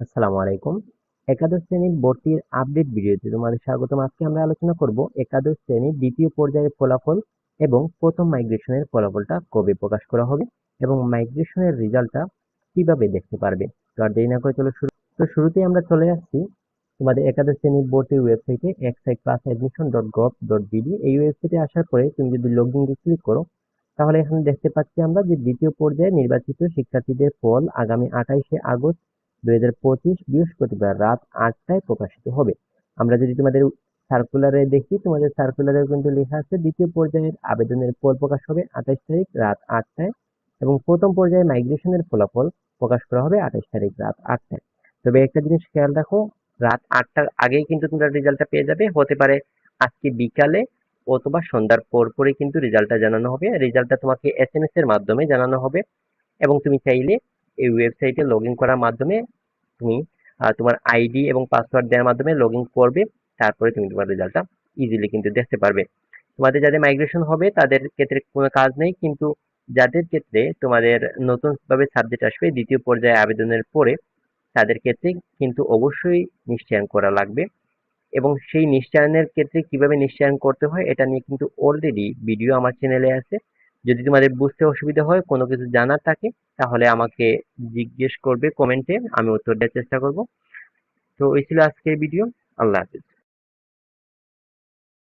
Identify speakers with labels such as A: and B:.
A: আসসালামু আলাইকুম। একাদশ শ্রেণির ভর্তির আপডেট ভিডিওতে তোমাদের স্বাগতম। আজকে আমরা আলোচনা করব একাদশ শ্রেণির দ্বিতীয় পর্যায়ের ফলাফল এবং প্রথম মাইগ্রেশনের ফলাফলটা কবে প্রকাশ করা হবে এবং মাইগ্রেশনের রেজাল্টটা কীভাবে দেখতে পারবে। তো আর দেরি না করে চলো শুরু তো শুরুতেই আমরা চলে আসছি তোমাদের একাদশ শ্রেণির ভর্তির ওয়েবসাইটে XI class admission dot gov dot BD এই ওয়েবসাইটে আসার পরে তুমি যদি লগ ইন ক্লিক করো, তাহলে এখানে দেখতে পাচ্ছি আমরা যে দ্বিতীয় পর্যায়ে নির্বাচিত শিক্ষার্থীদের ফল আগামী আঠাইশে আগস্ট দুই হাজার পঁচিশ বৃহস্পতিবার রাত আটটায় প্রকাশিত হবে। আমরা যদি তোমাদের সার্কুলারে দেখি, তোমাদের সার্কুলারে কিন্তু লেখা আছে, দ্বিতীয় পর্যায়ের আবেদনের ফল প্রকাশ হবে আঠাইশ তারিখ রাত আটটায় এবং প্রথম পর্যায়ে মাইগ্রেশনের ফলাফল প্রকাশ করা হবে আঠাইশ তারিখ রাত আটটায়। তবে একটা জিনিস খেয়াল রাখো, রাত আটটার আগেই কিন্তু তোমরা রেজাল্টটা পেয়ে যাবে। হতে পারে আজকে বিকালে অথবা সন্ধ্যার পর পরে কিন্তু রেজাল্টটা জানানো হবে। রেজাল্টটা তোমাকে এস এম এর মাধ্যমে জানানো হবে এবং তুমি চাইলে এই ওয়েবসাইটে লগ করার মাধ্যমে তুমি তোমার আইডি এবং পাসওয়ার্ড দেওয়ার মাধ্যমে লগ করবে, তারপরে তুমি তোমার রেজাল্টটা ইজিলি কিন্তু দেখতে পারবে। তোমাদের যাদের মাইগ্রেশন হবে, তাদের ক্ষেত্রে কোনো কাজ নেই, কিন্তু যাদের ক্ষেত্রে তোমাদের নতুন ভাবে সাবজেক্ট আসবে, দ্বিতীয় পর্যায়ে আবেদনের পরে তাদের ক্ষেত্রে কিন্তু অবশ্যই নিশ্চয়ন করা লাগবে। এবং সেই নিশ্চয়নের ক্ষেত্রে কীভাবে নিশ্চয়ন করতে হয়, এটা নিয়ে কিন্তু অলরেডি ভিডিও আমার চ্যানেলে আছে। যদি তোমাদের বুঝতে অসুবিধা হয়, কোনো কিছু জানার থাকে তাহলে আমাকে জিজ্ঞেস করবে কমেন্টে আমি উত্তর দেওয়ার চেষ্টা করব। তো এই ছিল আজকের ভিডিও আল্লাহ হাফিজ।